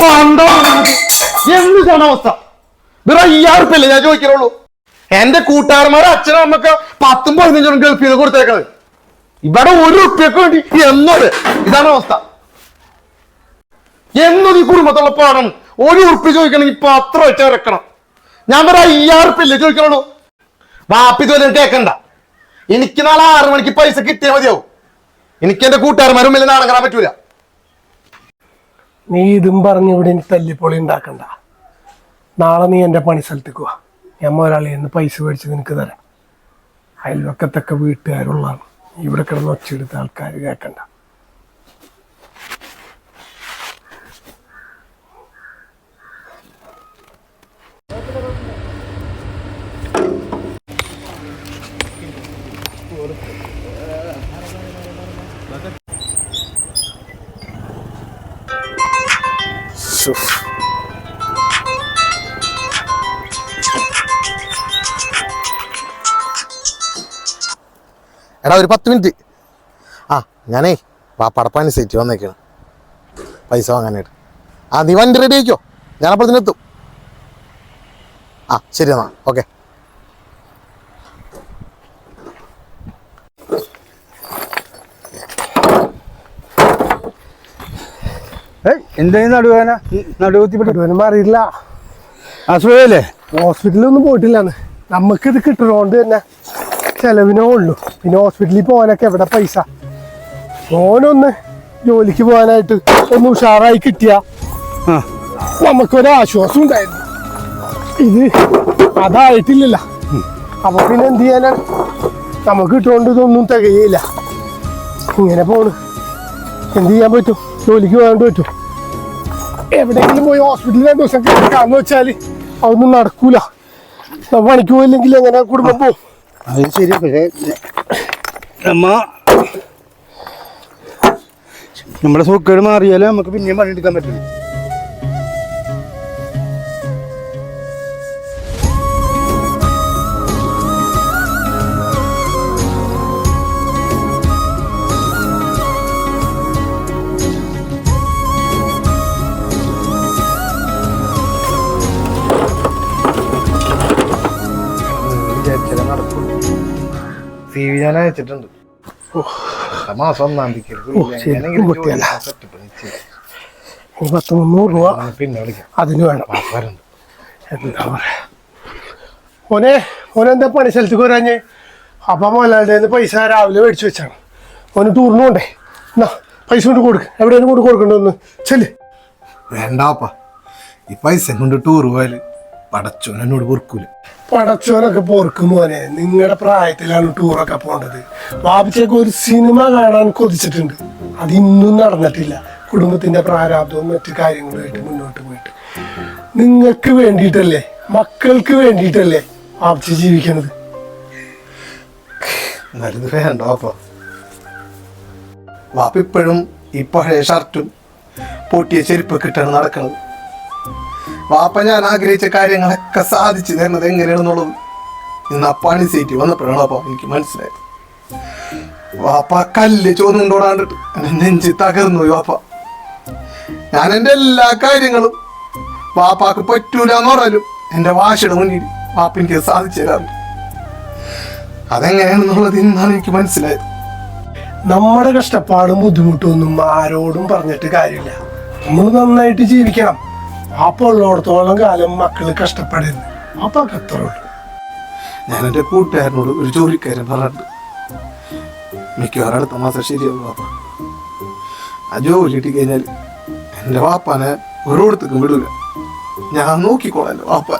എന്താണ് അവസ്ഥ? വേറെ അയ്യായിരം ഉറുപ്പില്ലേ ഞാൻ ചോദിക്കുള്ളൂ എന്റെ കൂട്ടുകാരന്മാരെ അച്ഛനും അമ്മയ്ക്ക് പത്തും പതിനഞ്ചും ഗൾഫിൽ നിന്ന് കൊടുത്തേക്കുന്നത് ഇവിടെ ഒരു ഉറുപ്പ്യക്ക് വേണ്ടി എന്നത്. ഇതാണ് അവസ്ഥ. എന്നത് ഈ കുടുംബത്തുള്ള പാടാണ് ഒരു ഉറുപ്പി ചോദിക്കണമെങ്കിൽ പത്രം വെച്ച് ഇറക്കണം ഞാൻ വേറെ അയ്യായിരം ഉറുപ്പില്ലേ ചോദിക്കണുള്ളൂ. വാപ്പി ഇതുവരെ കേൾക്കണ്ട എനിക്ക് നാളെ ആറു മണിക്ക് പൈസ കിട്ടിയാൽ മതിയാവും. എനിക്ക് എന്റെ കൂട്ടുകാരന്മാരും വലിയ കാണാൻ പറ്റൂല. നീ ഇതും പറഞ്ഞ് ഇവിടെ എനിക്ക് തല്ലിപ്പൊളി ഉണ്ടാക്കണ്ട. നാളെ നീ എന്റെ പണി സ്ഥലത്തേക്ക് വാ. ഞാൻ ഒരാളെ എന്ന് പൈസ മേടിച്ച് നിനക്ക് തരാം. അയൽവക്കത്തൊക്കെ വീട്ടുകാരുള്ളതാണ്. ഇവിടെ കിടന്ന് ഒച്ചെടുത്ത ആൾക്കാർ കേൾക്കണ്ട എടാ ഒരു പത്ത് മിനിറ്റ്. ആ ഞാനേ വാപ്പാടപ്പാനി സെറ്റ് വന്നേക്കാണ്. പൈസ വാങ്ങാനായിട്ട്. ആ നീ വണ്ടി റെഡി ആയിക്കോ? ഞാനപ്പോൾ ആ ശരി എന്നാ. ഓക്കെ എന്തായാലും നടുവേന? നടുവത്തിപ്പെട്ടു അറിയില്ല അസുഖല്ലേ ഹോസ്പിറ്റലിലൊന്നും പോയിട്ടില്ലാന്ന്. നമുക്കിത് കിട്ടണോണ്ട് തന്നെ ചെലവിനേ ഉള്ളൂ. പിന്നെ ഹോസ്പിറ്റലിൽ പോകാനൊക്കെ എവിടെ പൈസ? ഓനൊന്ന് ജോലിക്ക് പോകാനായിട്ട് ഒന്ന് ഉഷാറായി കിട്ടിയ നമുക്കൊരാശ്വാസം ഉണ്ടായിരുന്നു. ഇത് അതായിട്ടില്ലല്ല. അപ്പൊ പിന്നെ എന്ത് ചെയ്യാനാണ് നമുക്ക് കിട്ടുകൊണ്ട് ഇതൊന്നും തികയില്ല ഇങ്ങനെ പോണ്. എന്ത് ചെയ്യാൻ പറ്റും? ജോലിക്ക് പോകാണ്ട് പറ്റും. എവിടെയെങ്കിലും പോയി ഹോസ്പിറ്റലിൽ രണ്ടു ദിവസം കിടക്കാന്ന് വെച്ചാൽ അതൊന്നും നടക്കൂല. പണിക്ക് പോയില്ലെങ്കിൽ എങ്ങനെ കുടുംബം പോവും? ശരി പക്ഷേ നമ്മ നമ്മുടെ സുഖക്കേട് മാറിയാലേ നമുക്ക് പിന്നെയും പണിയെടുക്കാൻ പറ്റുള്ളൂ. വിചാരിച്ചാലേ നടക്കുള്ളൂ. സി വി ഞാൻ അയച്ചിട്ടുണ്ട്. മാസം ഒന്നാം തീയതി പത്ത് മുന്നൂറ് രൂപ പിന്നെ വിളിക്കാം. അതിന് വേണം. എന്താ പറയാ? ഓനെ ഓനെന്താ പണി? സ്ഥലത്തേക്ക് വരാഞ്ഞ്. അപ്പൊ മോലാളുടെ പൈസ രാവിലെ മേടിച്ചു വെച്ചാണ്. ഓന് ടൂറിന് പോണ്ടേ? എന്നാ പൈസ കൊണ്ട് കൊടുക്ക. എവിടെയാണ് കൊണ്ട് കൊടുക്കണ്ടോന്ന് ചെല്ല്. വേണ്ടാപ്പാ. ഈ പൈസ കൊണ്ട് ടൂർ പോയാൽ പടച്ചോൻ എന്നോട് പൊറുക്കൂല. പടച്ചോനൊക്കെ പൊറുക്കും മോനെ. നിങ്ങളുടെ പ്രായത്തിലാണ് ടൂറൊക്കെ പോണ്ടത്. ബാബിച്ചേക്ക് ഒരു സിനിമ കാണാൻ കൊതിച്ചിട്ടുണ്ട്. അത് ഇന്നും നടന്നിട്ടില്ല. കുടുംബത്തിന്റെ പ്രാരാബ്ദവും മറ്റു കാര്യങ്ങളുമായിട്ട് മുന്നോട്ട് പോയിട്ട്. നിങ്ങൾക്ക് വേണ്ടിയിട്ടല്ലേ? മക്കൾക്ക് വേണ്ടിയിട്ടല്ലേ ബാബിച്ച ജീവിക്കണത്? നല്ലത് വേണ്ട അപ്പൊ വാപ്പ ഇപ്പോഴും ഈ പഴയ ഷർട്ടും പൊട്ടിയ ചെരുപ്പൊക്കെ ഇട്ടാണ് നടക്കുന്നത് വാപ്പ ഞാൻ ആഗ്രഹിച്ച കാര്യങ്ങളൊക്കെ സാധിച്ചു തരുന്നത് എങ്ങനെയാണെന്നുള്ളത് ഇന്ന് ആ പണി സീറ്റ് വന്നപ്പോഴാണ് വാപ്പ എനിക്ക് മനസ്സിലായത്. വാപ്പ കല്ല് ചോന്നുകൊണ്ടോടാണ്ടിട്ട് എന്റെ നെഞ്ചി തകർന്നു വാപ്പ. ഞാൻ എന്റെ എല്ലാ കാര്യങ്ങളും വാപ്പാക്ക് പറ്റൂല എന്ന് പറഞ്ഞാലും എന്റെ വാശിയുടെ മുന്നിൽ വാപ്പ എനിക്ക് സാധിച്ചു തരാറുണ്ട്. അതെങ്ങനെയാണെന്നുള്ളത് ഇന്നാണ് എനിക്ക് മനസ്സിലായത്. നമ്മുടെ കഷ്ടപ്പാടും ബുദ്ധിമുട്ടും ഒന്നും ആരോടും പറഞ്ഞിട്ട് കാര്യമില്ല. നമ്മൾ നന്നായിട്ട് ജീവിക്കണം. അപ്പൊ ഉള്ളിടത്തോളം കാലം മക്കൾ കഷ്ടപ്പെടുന്നു. അപ്പൊ കത്തറുള്ളു ഞാൻ എന്റെ കൂട്ടുകാരനോട് ഒരു ജോലിക്കാരൻ പറഞ്ഞിട്ടുണ്ട്. മിക്കവാറും അടുത്ത മാസം ശരിയാവും ആ ജോലി കിട്ടി കഴിഞ്ഞാൽ എന്റെ വാപ്പാനെ ഒരിടത്തേക്കും വിടൂല. ഞാൻ നോക്കിക്കോളാം എന്റെ വാപ്പ